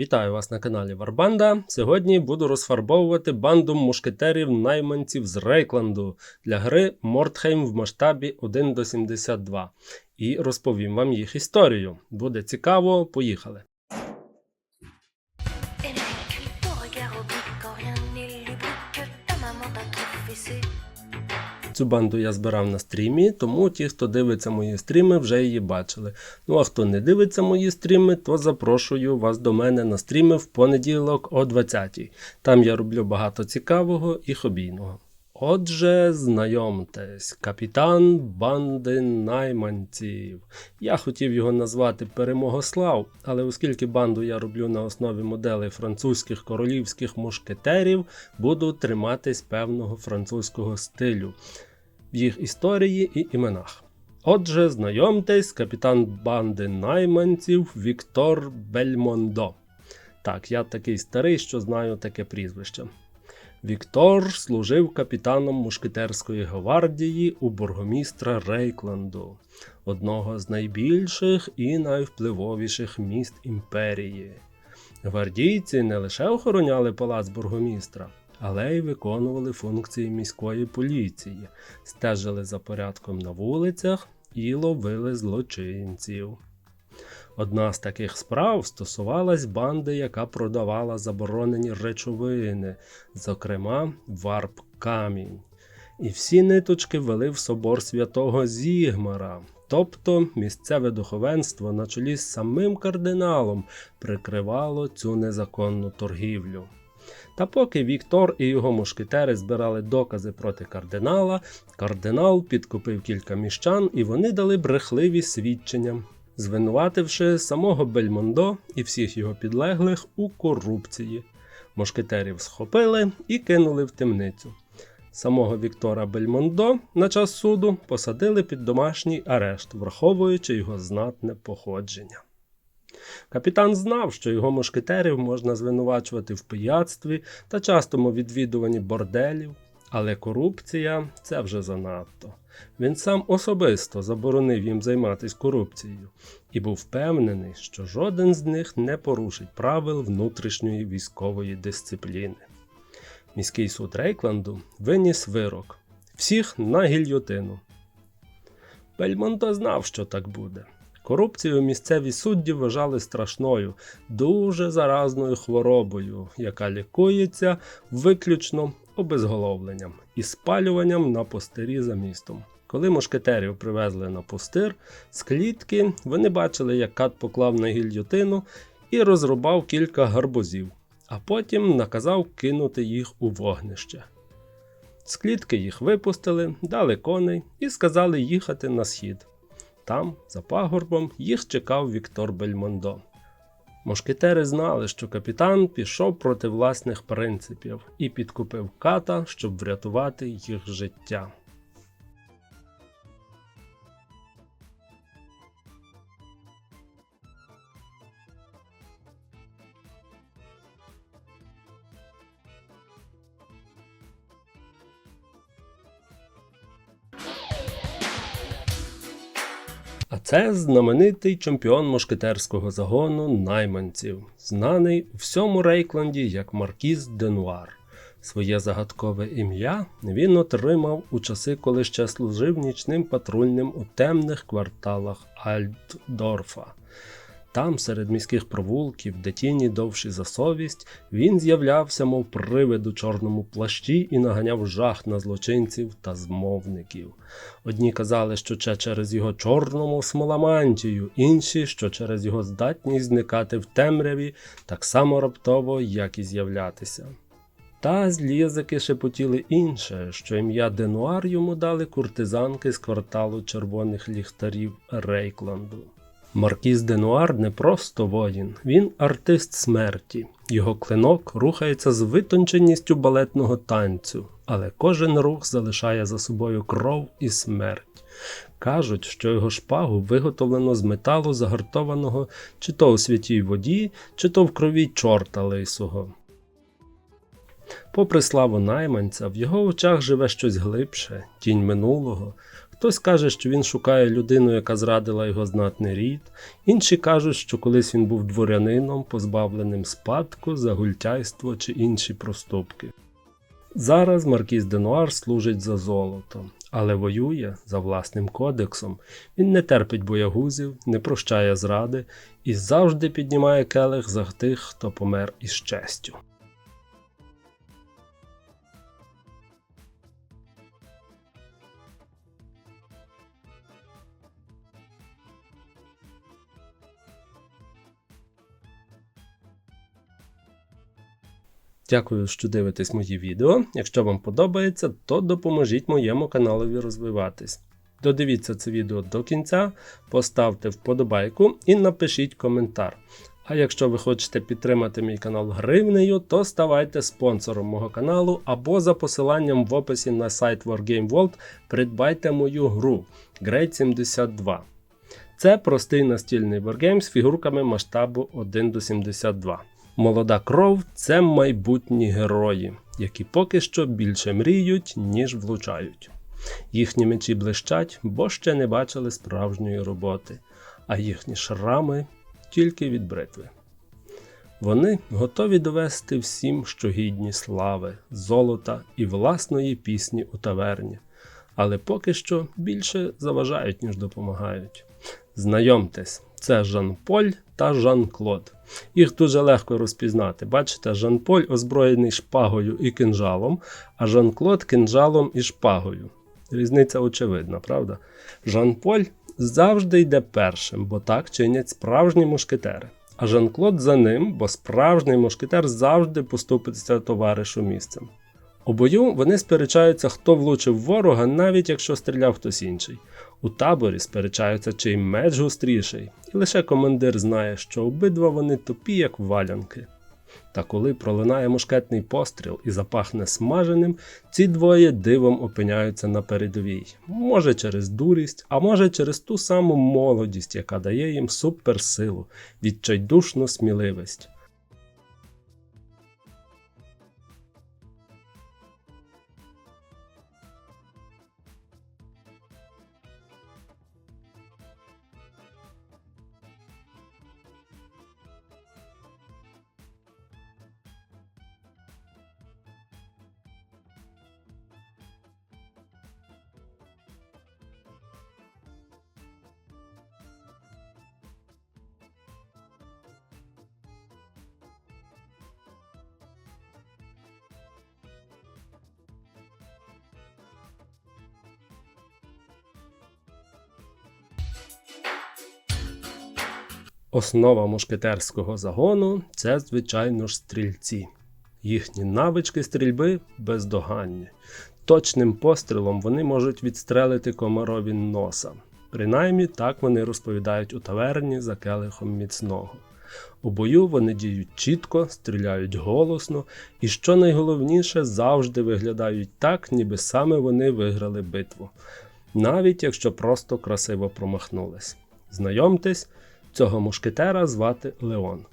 Вітаю вас на каналі Варбанда. Сьогодні буду розфарбовувати банду мушкетерів найманців з Рейкланду для гри Мортхейм в масштабі 1 до 72 і розповім вам їх історію. Буде цікаво, поїхали. Цю банду я збирав на стрімі, тому ті, хто дивиться мої стріми, вже її бачили. Ну а хто не дивиться мої стріми, то запрошую вас до мене на стріми в понеділок о 20-й. Там я роблю багато цікавого і хобійного. Отже, знайомтесь, капітан банди найманців. Я хотів його назвати Перемогослав, але оскільки банду я роблю на основі моделей французьких королівських мушкетерів, буду триматись певного французького стилю їх історії і іменах. Отже, знайомтесь, капітан банди найманців Віктор Бельмондо. Так, я такий старий, що знаю таке прізвище. Віктор служив капітаном мушкетерської гвардії у бургомістра Рейкланду, одного з найбільших і найвпливовіших міст імперії. Гвардійці не лише охороняли палац бургомістра, але й виконували функції міської поліції, стежили за порядком на вулицях і ловили злочинців. Одна з таких справ стосувалась банди, яка продавала заборонені речовини, зокрема варп камінь. І всі ниточки вели в собор святого Зігмара, тобто місцеве духовенство на чолі з самим кардиналом прикривало цю незаконну торгівлю. Та поки Віктор і його мушкетери збирали докази проти кардинала, кардинал підкупив кілька міщан і вони дали брехливі свідчення, звинувативши самого Бельмондо і всіх його підлеглих у корупції. Мушкетерів схопили і кинули в темницю. Самого Віктора Бельмондо на час суду посадили під домашній арешт, враховуючи його знатне походження. Капітан знав, що його мушкетерів можна звинувачувати в пияцтві та частому відвідуванні борделів, але корупція це вже занадто. Він сам особисто заборонив їм займатися корупцією і був впевнений, що жоден з них не порушить правил внутрішньої військової дисципліни. Міський суд Рейкланду виніс вирок всіх на гільйотину. Бельмонто знав, що так буде. Корупцію місцеві судді вважали страшною, дуже заразною хворобою, яка лікується виключно обезголовленням і спалюванням на пустирі за містом. Коли мушкетерів привезли на пустир з клітки, вони бачили, як кат поклав на гільйотину і розрубав кілька гарбузів, а потім наказав кинути їх у вогнище. З клітки їх випустили, дали коней і сказали їхати на схід. Там, за пагорбом, їх чекав Віктор Бельмондо. Мушкетери знали, що капітан пішов проти власних принципів і підкупив ката, щоб врятувати їх життя. Це знаменитий чемпіон мушкетерського загону найманців, знаний у всьому Рейкланді як Маркіз Денуар. Своє загадкове ім'я він отримав у часи, коли ще служив нічним патрульним у темних кварталах Альтдорфа. Там, серед міських провулків, де тіні довші за совість, він з'являвся, мов привид у чорному плащі і наганяв жах на злочинців та змовників. Одні казали, що це через його чорному смоламантію, інші, що через його здатність зникати в темряві так само раптово, як і з'являтися. Та злі язики шепотіли інше, що ім'я Денуар йому дали куртизанки з кварталу червоних ліхтарів Рейкланду. Маркіз Денуар не просто воїн, він артист смерті. Його клинок рухається з витонченістю балетного танцю, але кожен рух залишає за собою кров і смерть. Кажуть, що його шпагу виготовлено з металу, загартованого чи то у святій воді, чи то в крові чорта лисого. Попри славу найманця, в його очах живе щось глибше, тінь минулого, Хтось каже, що він шукає людину, яка зрадила його знатний рід. Інші кажуть, що колись він був дворянином, позбавленим спадку, за гультяйство чи інші проступки. Зараз Маркіз Денуар служить за золото, але воює за власним кодексом. Він не терпить боягузів, не прощає зради і завжди піднімає келих за тих, хто помер із честю. Дякую, що дивитесь мої відео. Якщо вам подобається, то допоможіть моєму каналові розвиватись. Додивіться це відео до кінця, поставте вподобайку і напишіть коментар. А якщо ви хочете підтримати мій канал гривнею, то ставайте спонсором мого каналу або за посиланням в описі на сайт Wargame World придбайте мою гру Great 72. Це простий настільний wargame з фігурками масштабу 1 до 72. Молода кров це майбутні герої, які поки що більше мріють, ніж влучають. Їхні мечі блищать, бо ще не бачили справжньої роботи, а їхні шрами тільки від бритви. Вони готові довести всім, що гідні слави, золота і власної пісні у таверні, але поки що більше заважають, ніж допомагають. Знайомтесь, це Жан-Поль та Жан-Клод. Їх дуже легко розпізнати. Бачите, Жан-Поль озброєний шпагою і кинжалом, а Жан-Клод кинжалом і шпагою. Різниця очевидна, правда? Жан-Поль завжди йде першим, бо так чинять справжні мушкетери. А Жан-Клод за ним, бо справжній мушкетер завжди поступиться товаришу місцем. У бою вони сперечаються, хто влучив ворога, навіть якщо стріляв хтось інший. У таборі сперечаються, чий меч гостріший, і лише командир знає, що обидва вони тупі, як валянки. Та коли пролинає мушкетний постріл і запахне смаженим, ці двоє дивом опиняються на передовій. Може через дурість, а може через ту саму молодість, яка дає їм суперсилу, відчайдушну сміливість. Основа мушкетерського загону це, звичайно ж, стрільці. Їхні навички стрільби бездоганні. Точним пострілом вони можуть відстрелити комарові носа. Принаймні так вони розповідають у таверні за келихом міцного. У бою вони діють чітко, стріляють голосно і, що найголовніше, завжди виглядають так, ніби саме вони виграли битву, навіть якщо просто красиво промахнулись. Знайомтесь, цього мушкетера звати Леон.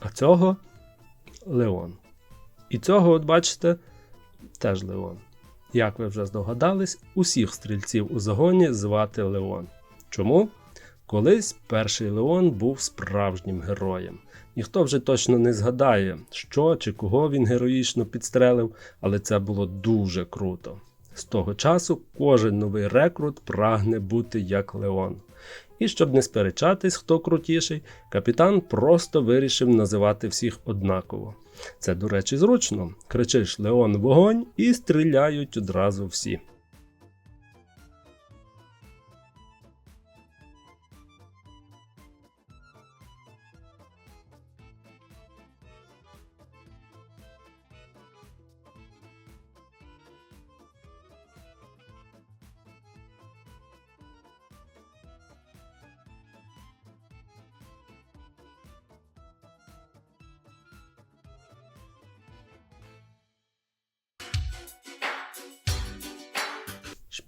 А цього Леон. І цього, от бачите, теж Леон. Як ви вже здогадались, усіх стрільців у загоні звати Леон. Чому? Колись перший Леон був справжнім героєм. Ніхто вже точно не згадає, що чи кого він героїчно підстрелив, але це було дуже круто. З того часу кожен новий рекрут прагне бути як Леон. І щоб не сперечатись, хто крутіший, капітан просто вирішив називати всіх однаково. Це, до речі, зручно. Кричиш Леон вогонь і стріляють одразу всі.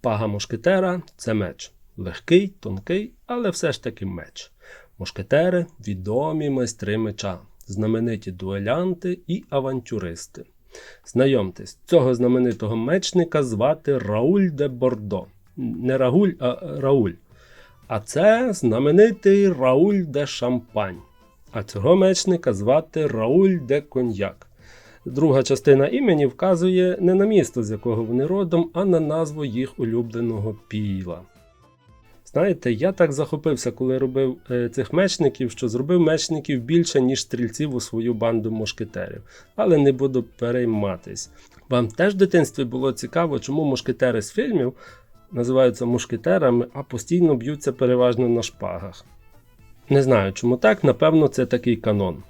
Шпага мушкетера це меч. Легкий, тонкий, але все ж таки меч. Мушкетери відомі майстри меча, знамениті дуелянти і авантюристи. Знайомтесь, цього знаменитого мечника звати Рауль де Бордо. Не Рагуль, а Рауль. А це знаменитий Рауль де Шампань. А цього мечника звати Рауль де Коньяк. Друга частина імені вказує не на місто, з якого вони родом, а на назву їх улюбленого піла. Знаєте, я так захопився, коли робив е, цих мечників, що зробив мечників більше, ніж стрільців у свою банду мушкетерів. Але не буду перейматись. Вам теж в дитинстві було цікаво, чому мушкетери з фільмів називаються мушкетерами, а постійно б'ються переважно на шпагах. Не знаю, чому так, напевно, це такий канон.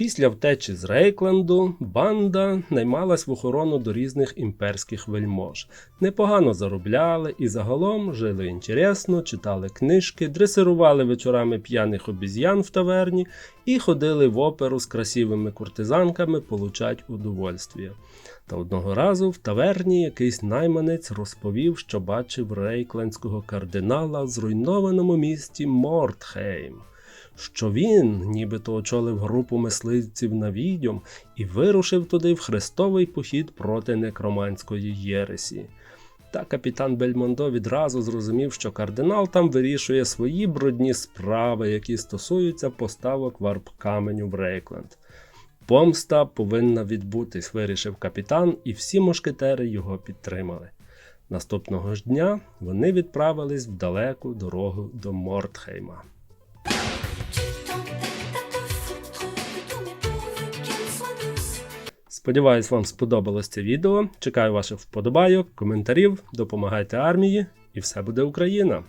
Після втечі з Рейкленду банда наймалась в охорону до різних імперських вельмож. Непогано заробляли і загалом жили інтересно, читали книжки, дресирували вечорами п'яних обіз'ян в таверні і ходили в оперу з красивими куртизанками получать удовольствие. Та одного разу в таверні якийсь найманець розповів, що бачив рейклендського кардинала в зруйнованому місті Мортхейм що він нібито очолив групу мисливців на відьом і вирушив туди в хрестовий похід проти некроманської єресі. Та капітан Бельмондо відразу зрозумів, що кардинал там вирішує свої брудні справи, які стосуються поставок варп каменю в Рейкленд. Помста повинна відбутись, вирішив капітан, і всі мушкетери його підтримали. Наступного ж дня вони відправились в далеку дорогу до Мортхейма. Сподіваюсь, вам сподобалось це відео. Чекаю ваших вподобайок, коментарів, допомагайте армії, і все буде Україна!